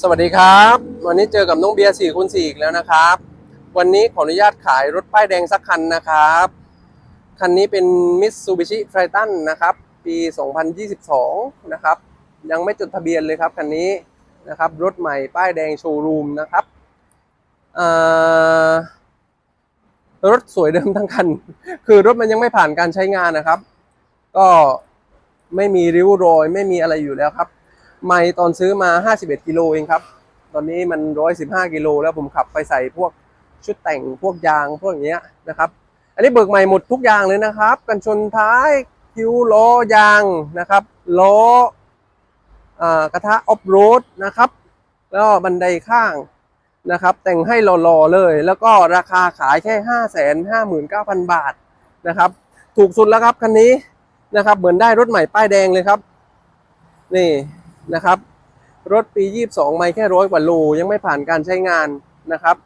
สวัสดีครับ วันนี้เจอกับน้องเบียร์4คูณ4อีกแล้วนะครับ วันนี้ขออนุญาตขายรถป้ายแดงสักคันนะครับ คันนี้เป็น Mitsubishi Triton นะครับ ปี 2022 นะครับ ยังไม่จดทะเบียนเลยครับคันนี้นะครับ รถใหม่ป้ายแดงโชว์รูมนะครับรถสวยเดิมทั้งคัน คือรถมันยังไม่ผ่านการใช้งานนะครับ ก็ไม่มีริ้วรอย ไม่มีอะไรอยู่แล้วครับ ไม่ตอนซื้อมา 51 กิโลเองครับ ตอนนี้มัน 115 กิโลแล้วผมขับไปใส่พวกชุดแต่งพวกยางพวกอย่างเงี้ยนะครับ อันนี้เบิกใหม่หมดทุกอย่างเลยนะครับ กันชนท้ายคิ้วล้อยางนะครับล้ออกระทะออฟโรดนะครับ แล้วบันไดข้างนะครับ แต่งให้หล่อๆเลย แล้วก็ราคาขายแค่ 559,000 บาทนะครับ ถูกสุดแล้วครับคันนี้นะครับ เหมือนได้รถใหม่ป้ายแดงเลยครับ นี่ นะครับ รถปี 22 ไม่แค่ร้อยกว่าโล ยังไม่ผ่านการใช้งานนะครับ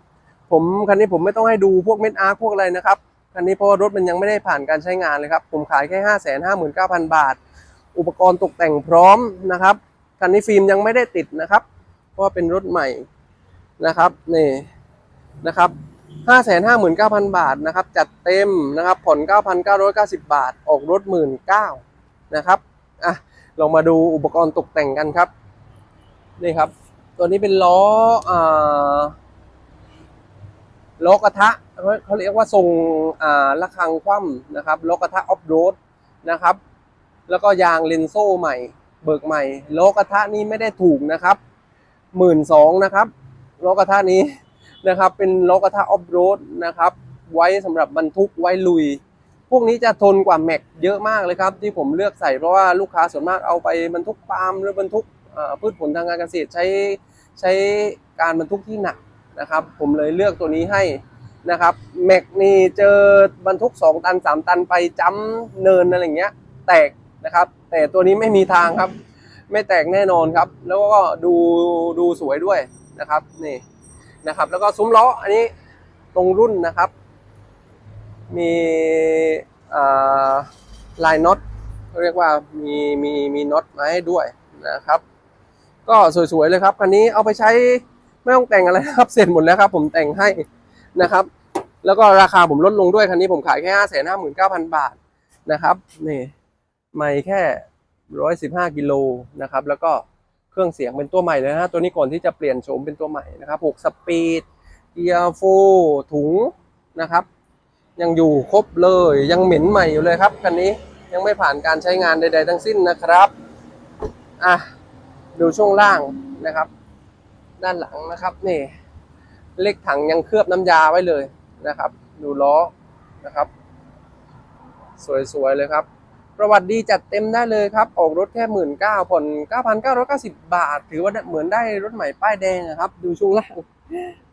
ผมคันนี้ผมไม่ต้องให้ดูพวกเม็ดอาร์คพวกอะไรนะครับคันนี้เพราะว่ารถมันยังไม่ได้ผ่านการใช้งานเลยครับ ผมขายแค่ 5 5 9 0 0 0 บาท อุปกรณ์ตกแต่งพร้อมนะครับคันนี้ฟิล์มยังไม่ได้ติดนะครับ เพราะว่าเป็นรถใหม่นะครับนี่นะครับ559,000 บาทนะครับ จัดเต็มนะครับผ่อน 9,990 บาท ออกรถ 19,000นะครับอะ ลองมาดูอุปกรณ์ตกแต่งกันครับ นี่ครับ ตัวนี้เป็นล้ออ่าล้อกระทะเขาเรียกว่าทรงอ่าระฆังคว่ำนะครับล้อกระทะออฟโรดนะครับ แล้วก็ยางเลนโซ่ใหม่ เบิกใหม่ล้อกระทะนี้ไม่ได้ถูกนะครับหมื่นสองนะครับล้อกระทะนี้นะครับ เป็นล้อกระทะออฟโรดนะครับ ไว้สำหรับบรรทุกไว้ลุย พวกนี้จะทนกว่าแม็กเยอะมากเลยครับ ที่ผมเลือกใส่เพราะว่าลูกค้าส่วนมากเอาไปบรรทุกปาล์มหรือบรรทุกพืชผลทางการเกษตรใช้ใช้การบรรทุกที่หนักนะครับ ผมเลยเลือกตัวนี้ให้นะครับแม็กนี่เจอบรรทุก 2 ตัน 3 ตันไปจ้ำเนินอะไรเงี้ย แตกนะครับ แต่ตัวนี้ไม่มีทางครับ ไม่แตกแน่นอนครับ แล้วก็ดูดูสวยด้วยนะครับนี่นะครับ แล้วก็ซุ้มล้ออันนี้ตรงรุ่นนะครับ มีลายน็อตเรียกว่ามีมีมีน็อตมาให้ด้วยนะครับ ก็สวยๆเลยครับคันนี้เอาไปใช้ไม่ต้องแต่งอะไรครับเสร็จหมดแล้วครับ ผมแต่งให้นะครับ แล้วก็ราคาผมลดลงด้วยคันนี้ผมขายแค่ห้าแสนห้าหมื่นเก้าพันบาทนะครับนี่ไม่แค่ร้อยสิบห้ากิโลนะครับ แล้วก็เครื่องเสียงเป็นตัวใหม่เลยนะฮะตัวนี้ก่อนที่จะเปลี่ยนโฉมเป็นตัวใหม่นะครับหกสปีดเกียร์โฟถุงนะครับ ยังอยู่ครบเลย ยังเหม็นใหม่อยู่เลยครับคันนี้ยังไม่ผ่านการใช้งานใด ๆ ทั้งสิ้นนะครับอะดูช่วงล่างนะครับ ด้านหลังนะครับนี่เล็กถังยังเคลือบน้ำยาไว้เลยนะครับ ดูล้อนะครับ สวยๆเลยครับ ประวัติดีจัดเต็มได้เลยครับ ออกรถแค่หมื่นเก้าผ่อนเก้าพันเก้าร้อยเก้าสิบบาท ถือว่าเหมือนได้รถใหม่ป้ายแดงนะครับ ดูช่วงล่าง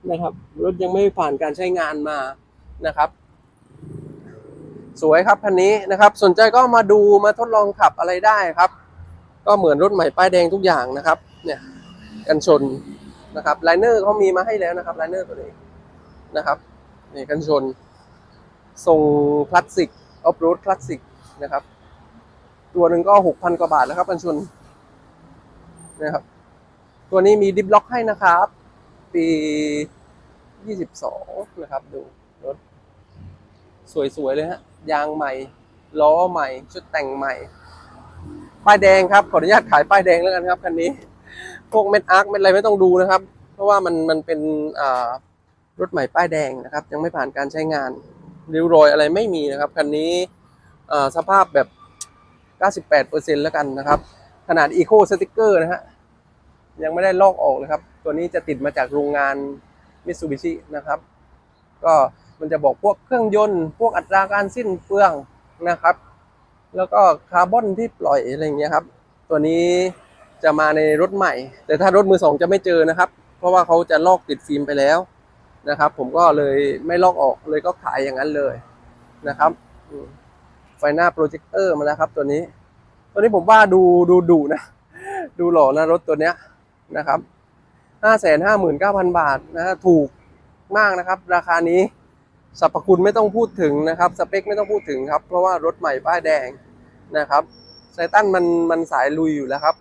นะครับ รถยังไม่ผ่านการใช้งานมานะครับ สวยครับคันนี้นะครับ สนใจก็มาดูมาทดลองขับอะไรได้ครับ ก็เหมือนรถใหม่ป้ายแดงทุกอย่างนะครับ เนี่ยกันชนนะครับไลเนอร์เขามีมาให้แล้วนะครับไลเนอร์ตัวนี้นะครับนี่กันชน ทรงคลาสสิกออฟโรดคลาสสิกนะครับ ตัวหนึ่งก็หกพันกว่าบาทแล้วครับกันชนนะครับ ตัวนี้มีดิฟล็อกให้นะครับ ปียี่สิบสองนะครับ ดูรถ สวยๆเลยฮะ ยางใหม่ ล้อใหม่ ชุดแต่งใหม่ ป้ายแดงครับ ขออนุญาตขายป้ายแดงแล้วกันครับคันนี้ พวกเม็ดอาร์คเม็ดอะไรไม่ต้องดูนะครับ เพราะว่ามันมันเป็นรถใหม่ป้ายแดงนะครับ ยังไม่ผ่านการใช้งานริ้วรอยอะไรไม่มีนะครับคันนี้สภาพแบบ 98%แล้วกันนะครับ ขนาด Eco Sticker นะฮะยังไม่ได้ลอกออกเลยครับ ตัวนี้จะติดมาจากโรงงาน Mitsubishi นะครับ ก็ มันจะบอกพวกเครื่องยนต์ พวกอัตราการสิ้นเปลืองนะครับ แล้วก็คาร์บอนที่ปล่อยอะไรเงี้ยครับ ตัวนี้จะมาในรถใหม่ แต่ถ้ารถมือสองจะไม่เจอนะครับ เพราะว่าเขาจะลอกติดฟิล์มไปแล้วนะครับ ผมก็เลยไม่ลอกออกเลยก็ขายอย่างนั้นเลยนะครับไฟหน้าโปรเจคเตอร์มาแล้วครับ ตัวนี้ ตัวนี้ผมว่าดูดูดุนะ ดูหล่อนะรถตัวเนี้ยนะครับห้าแสนห้าหมื่นเก้าพันบาทนะถูกมากนะครับ ราคานี้ สรรพคุณไม่ต้องพูดถึงนะครับ สเปคไม่ต้องพูดถึงครับ เพราะว่ารถใหม่ป้ายแดงนะครับไซตันมันมันสายลุยอยู่แล้วครับ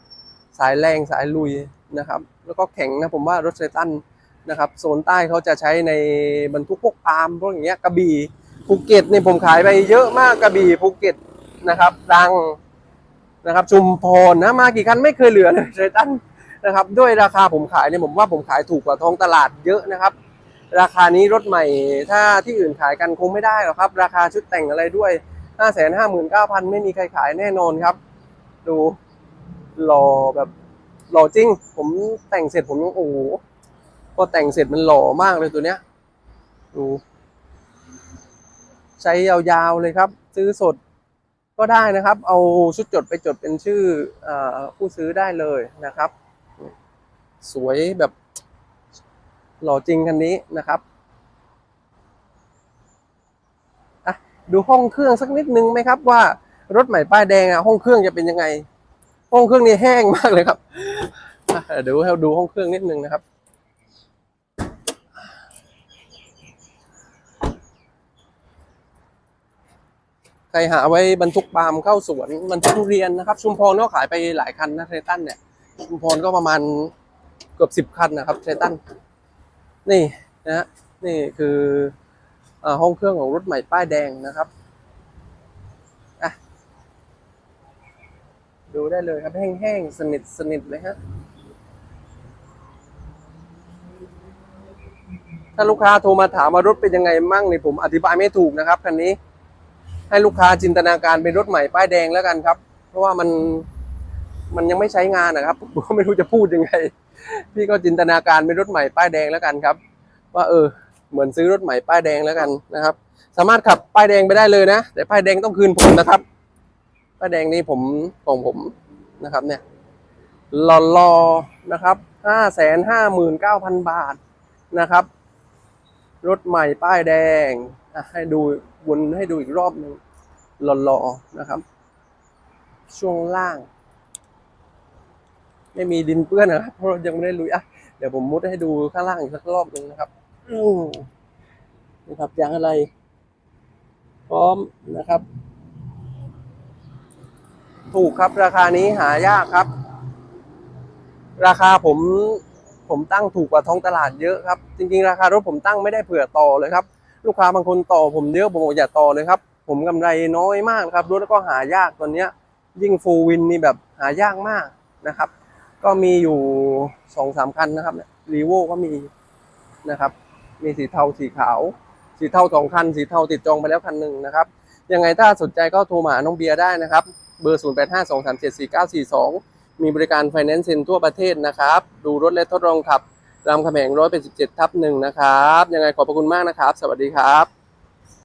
สายแรงสายลุยนะครับ แล้วก็แข็งนะผมว่ารถไซตันนะครับ โซนใต้เขาจะใช้ในบรรทุกพวกปาล์มพวกอย่างเงี้ยกระบี่ภูเก็ตเนี่ยผมขายไปเยอะมากกระบี่ภูเก็ตนะครับดังนะครับชุมพรนะมากี่คันไม่เคยเหลือเลยไซตันนะครับ ด้วยราคาผมขายเนี่ยผมว่าผมขายถูกกว่าท้องตลาดเยอะนะครับ ราคานี้รถใหม่ถ้าที่อื่นขายกันคงไม่ได้หรอกครับ ราคาชุดแต่งอะไรด้วยห้าแสนห้าหมื่นเก้าพันไม่มีใครขายแน่นอนครับ ดูหล่อแบบหล่อจริง ผมแต่งเสร็จผมยังโอ้โหพอแต่งเสร็จมันหล่อมากเลยตัวเนี้ย ดู ใช้ยาวๆเลยครับ ซื้อสดก็ได้นะครับ เอาชุดจดไปจดเป็นชื่ออผู้ซื้อได้เลยนะครับ สวยแบบ หล่อจริงคันนี้นะครับดูห้องเครื่องสักนิดนึงไหมครับว่ารถใหม่ป้ายแดงอะห้องเครื่องจะเป็นยังไง ห้องเครื่องนี่แห้งมากเลยครับเดี๋ยวให้ดูห้องเครื่องนิดนึงนะครับใครหาไว้บรรทุกปาล์มเข้าสวนบรรทุกทุเรียนนะครับ ชุมพรก็ขายไปหลายคันนะเทตันเนี่ย ชุมพรก็ประมาณเกือบสิบคันนะครับเทตัน นี่นะฮะนี่คืออห้องเครื่องของรถใหม่ป้ายแดงนะครับดูได้เลยครับแห้งๆสนิทสนิทเลยฮะถ้าลูกค้าโทรมาถามว่ารถเป็นยังไงมั่งนี่ผมอธิบายไม่ถูกนะครับคันนี้ ให้ลูกค้าจินตนาการเป็นรถใหม่ป้ายแดงแล้วกันครับ เพราะว่ามันมันยังไม่ใช้งานนะครับผมก็ไม่รู้จะพูดยังไง พี่ก็จินตนาการเป็นรถใหม่ป้ายแดงแล้วกันครับ ว่าเออ เหมือนซื้อรถใหม่ป้ายแดงแล้วกันนะครับ สามารถขับป้ายแดงไปได้เลยนะ แต่ป้ายแดงต้องคืนผมนะครับ ป้ายแดงนี่ผมของผมนะครับเนี่ยหล่อๆนะครับห้าแสนห้าหมื่นเก้าพันบาทนะครับ รถใหม่ป้ายแดงให้ดูวนให้ดูอีกรอบหนึ่งหล่อๆนะครับ ช่วงล่าง ไม่มีดินเปื้อนนะครับเพราะเรายังไม่ได้ลุยอะเดี๋ยวผมมุดให้ดูข้างล่างอีกสักรอบหนึ่งนะครับนะครับยางอะไร พร้อมนะครับ ถูกครับราคานี้หายากครับ ราคาผมผมตั้งถูกกว่าท้องตลาดเยอะครับ จริง ๆ ราคารถผมตั้งไม่ได้เผื่อต่อเลยครับ ลูกค้าบางคนต่อผมเยอะผมบอกอย่าต่อเลยครับ ผมกำไรน้อยมากครับรถก็หายากตอนเนี้ย ยิ่งฟูวินนี่แบบหายากมากนะครับ ก็มีอยู่สองสามคันนะครับรีโวก็มีนะครับ มีสีเทาสีขาว สีเทาสองคัน สีเทาติดจองไปแล้วคันหนึ่งนะครับ ยังไงถ้าสนใจก็โทรมาน้องเบียร์ได้นะครับ เบอร์ 0 8 5 2 3 7 4 9 4 2 มีบริการไฟแนนซ์เซ็นทั่วประเทศนะครับ ดูรถและทดลองขับรามคำแหง187ทับหนึ่งนะครับ ยังไงขอบพระคุณมากนะครับ สวัสดีครับ